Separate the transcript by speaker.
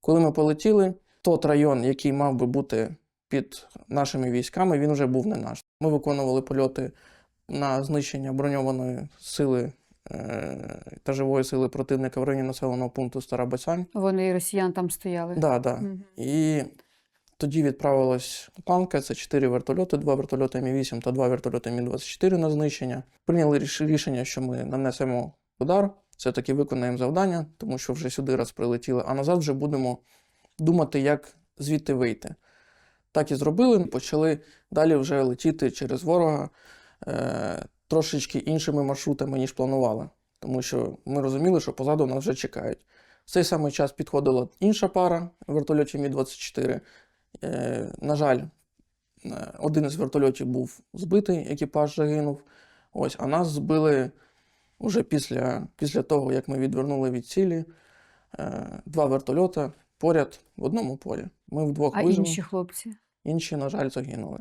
Speaker 1: Коли ми полетіли, тот район, який мав би бути під нашими військами, він вже був не наш. Ми виконували польоти на знищення броньованої сили е, та живої сили противника в районі населеного пункту Стара Бацянь.
Speaker 2: Вони і росіян там стояли.
Speaker 1: Да, да.
Speaker 2: Мгм.
Speaker 1: І тоді відправилась планка, це 4 вертольоти, 2 вертольоти Мі-8 та 2 вертольоти Мі-24 на знищення. Прийняли рішення, що ми нанесемо удар, все-таки виконаємо завдання, тому що вже сюди раз прилетіли, а назад вже будемо думати, як звідти вийти. Так і зробили, почали далі вже летіти через ворога е, трошечки іншими маршрутами, ніж планували. Тому що ми розуміли, що позаду нас вже чекають. В цей самий час підходила інша пара вертольотів Мі-24. Е, на жаль, е, один із вертольотів був збитий, екіпаж загинув. Ось, а нас збили вже після, після того, як ми відвернули від цілі. Е, два вертольота поряд в одному полі. Ми вдвох
Speaker 2: А
Speaker 1: вижили.
Speaker 2: інші хлопці.
Speaker 1: Інші, на жаль, загинули.